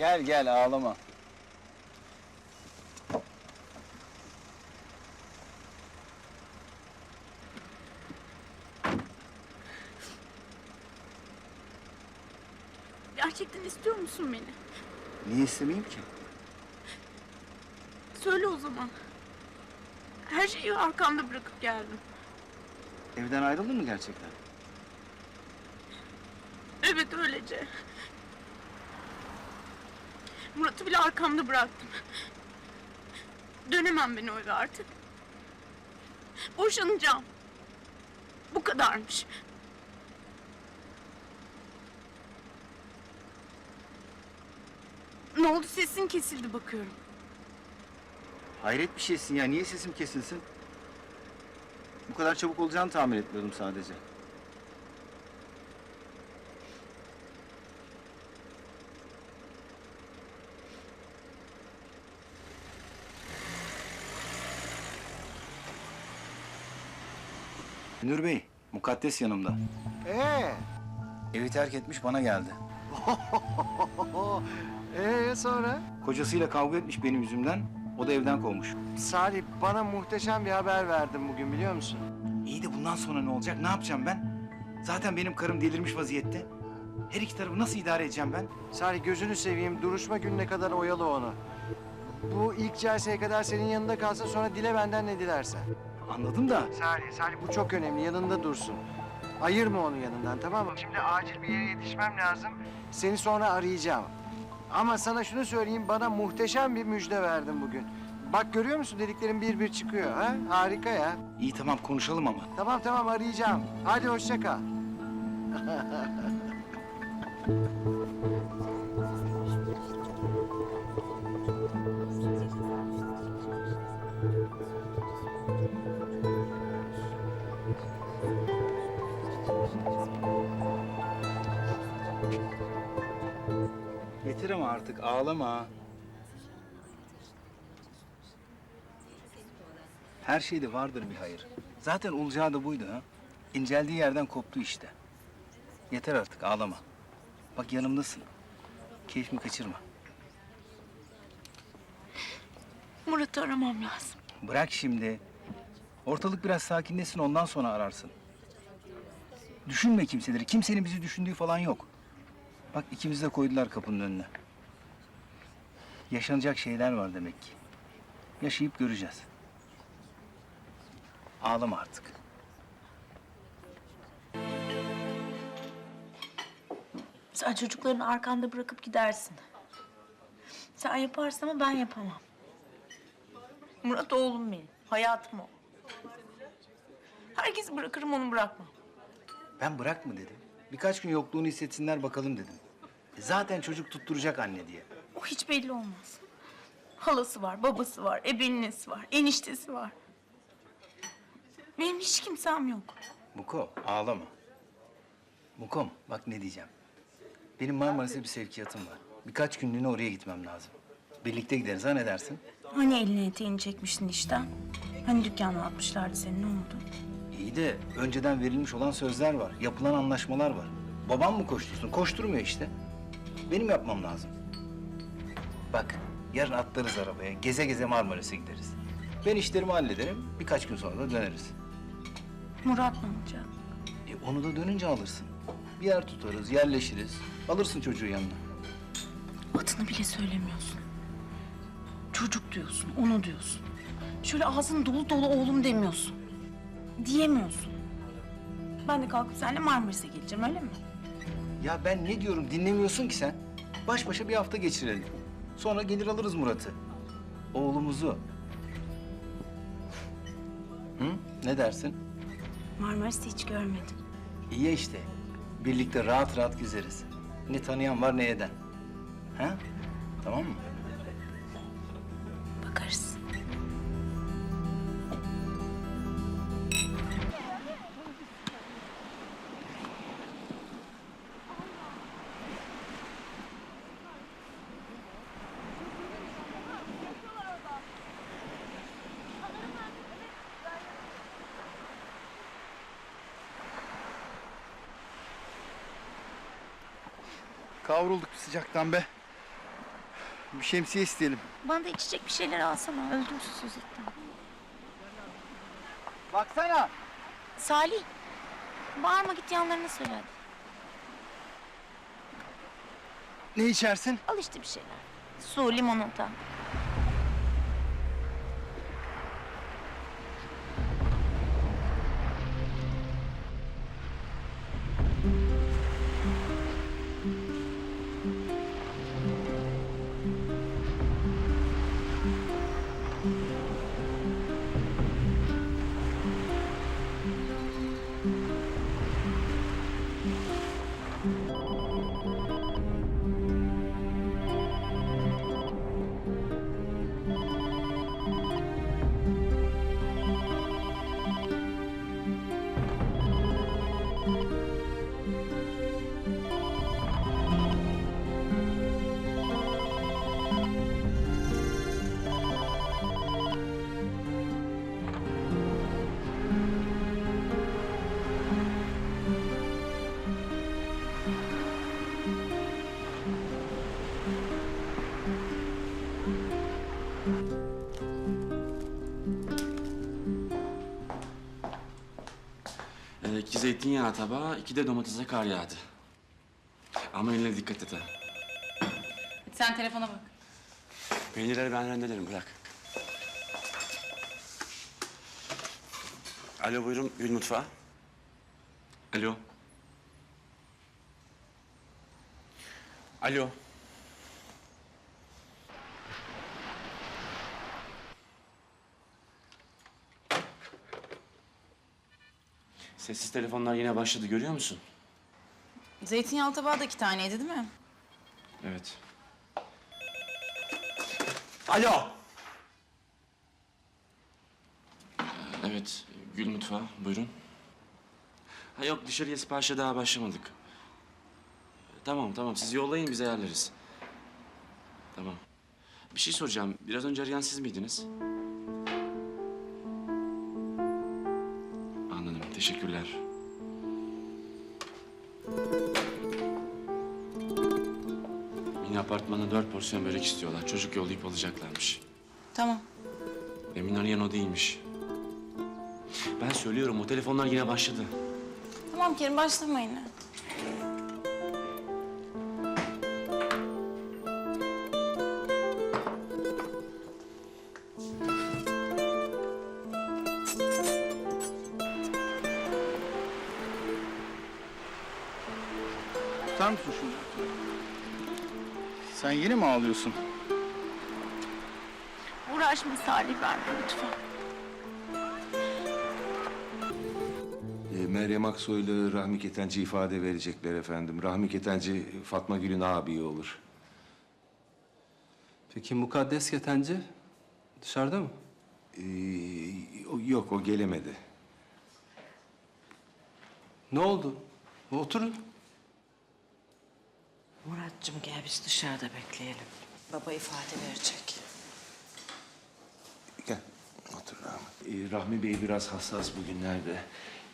Gel gel ağlama. Gerçekten istiyor musun beni? Niye istemeyeyim ki? Söyle o zaman. Her şeyi arkamda bırakıp geldim. Evden ayrıldın mı gerçekten? Evet öylece. Murat'ı bile arkamda bıraktım. Dönemem ben o eve artık. Boşanacağım. Bu kadarmış. Ne oldu sesin kesildi bakıyorum. Hayret bir şeysin ya. Niye sesim kesilsin? Bu kadar çabuk olacağını tahmin etmiyordum sadece. Münir Bey, mukaddes yanımda. Ee, Evi terk etmiş bana geldi. ee sonra? Kocasıyla kavga etmiş benim yüzümden. O da evden kovmuş. Salih bana muhteşem bir haber verdin bugün biliyor musun? İyi de bundan sonra ne olacak? Ne yapacağım ben? Zaten benim karım delirmiş vaziyette. Her iki tarafı nasıl idare edeceğim ben? Salih gözünü seveyim duruşma gününe kadar oyalı onu. Bu ilk celseye kadar senin yanında kalsın sonra dile benden ne dilersen. Anladım da. Salih, Salih bu çok önemli yanında dursun. Ayırma onu yanından tamam mı? Şimdi acil bir yere yetişmem lazım. Seni sonra arayacağım. Ama sana şunu söyleyeyim bana muhteşem bir müjde verdin bugün. Bak görüyor musun dediklerim bir bir çıkıyor ha? Harika ya. İyi tamam konuşalım ama. Tamam tamam arayacağım. Hadi hoşça kal. Ağlama. Her şeyde vardır bir hayır. Zaten olacağı da buydu ha. İnceldiği yerden koptu işte. Yeter artık ağlama. Bak yanımdasın. Keyfimi kaçırma. Murat'ı aramam lazım. Bırak şimdi. Ortalık biraz sakinleşsin ondan sonra ararsın. Düşünme kimseleri. Kimsenin bizi düşündüğü falan yok. Bak ikimizi de koydular kapının önüne. Yaşanacak şeyler var demek ki. Yaşayıp göreceğiz. Ağlama artık. Sen çocuklarını arkanda bırakıp gidersin. Sen yaparsın ama ben yapamam. Murat oğlum benim. Hayatım o. Herkesi bırakırım onu bırakmam. Ben bırak mı dedim. Birkaç gün yokluğunu hissetsinler bakalım dedim. E zaten çocuk tutturacak anne diye. O hiç belli olmaz. Halası var, babası var, ebeninesi var, eniştesi var. Benim hiç kimsem yok. Muko ağlama. Mukom bak ne diyeceğim. Benim Marmaris'e bir sevkiyatım var. Birkaç günlüğüne oraya gitmem lazım. Birlikte gideriz ha ne dersin? Hani elini eteğini çekmiştin işte. Hani dükkanı atmışlardı senin ne oldu? İyi de önceden verilmiş olan sözler var. Yapılan anlaşmalar var. Babam mı koştursun? Koşturmuyor işte. Benim yapmam lazım. Bak yarın atlarız arabaya. Geze geze Marmaris'e gideriz. Ben işlerimi hallederim. Birkaç gün sonra da döneriz. Murat ne olacak? E onu da dönünce alırsın. Bir yer tutarız, yerleşiriz. Alırsın çocuğu yanına. Adını bile söylemiyorsun. Çocuk diyorsun, onu diyorsun. Şöyle ağzın dolu dolu oğlum demiyorsun. Diyemiyorsun. Ben de kalkıp seninle Marmaris'e geleceğim öyle mi? Ya ben ne diyorum dinlemiyorsun ki sen. Baş başa bir hafta geçirelim. Sonra gelir alırız Murat'ı. Oğlumuzu. Hı? Ne dersin? Marmaris'te hiç görmedim. İyi ya işte. Birlikte rahat rahat gezeriz. Ne tanıyan var ne eden. Ha? Tamam mı? Kavrulduk bir sıcaktan be. Bir şemsiye isteyelim. Bana da içecek bir şeyler alsana. Öldüm susuzluktan. Baksana. Salih. Bağırma git yanlarına söyle hadi. Ne içersin? Al işte bir şeyler. Su, limonata. Ee, iki zeytinyağı tabağı, iki de domatese kar yağdı. Ama eline dikkat et ha. Sen telefona bak. Peynirleri ben rendelerim, bırak. Alo buyurun, Gül Mutfağı. Alo. Alo. Sessiz telefonlar yine başladı, görüyor musun? Zeytinyağlı tabağı da iki taneydi değil mi? Evet. Alo. Evet, Gül Mutfağı, buyurun. Ha yok, dışarıya siparişe daha başlamadık. Tamam, tamam. Siz yollayın, biz ayarlarız. Tamam. Bir şey soracağım. Biraz önce arayan siz miydiniz? Anladım, teşekkürler. Apartmana dört porsiyon börek istiyorlar. Çocuk yollayıp alacaklarmış. Tamam. Emin arayan o değilmiş. Ben söylüyorum, o telefonlar yine başladı. Tamam Kerim başlama yine. Tutar mısın şunu? Sen yine mi ağlıyorsun? Uğraşma Salih benimle lütfen. E, Meryem Aksoy ile Rahmi Ketenci ifade verecekler efendim. Rahmi Ketenci Fatma Gül'ün abi olur. Peki mukaddes ketenci dışarıda mı? Ee, o- yok o gelemedi. Ne oldu? Oturun. Muratcığım gel biz dışarıda bekleyelim. Baba ifade verecek. Gel otur Rahmi. Ee, Rahmi Bey biraz hassas bugünlerde.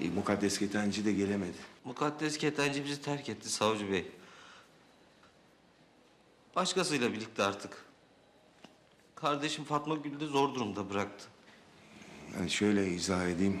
Ee, Mukaddes Ketenci de gelemedi. Mukaddes ketenci bizi terk etti savcı bey. Başkasıyla birlikte artık. Kardeşim Fatma Gül'ü de zor durumda bıraktı. Yani şöyle izah edeyim.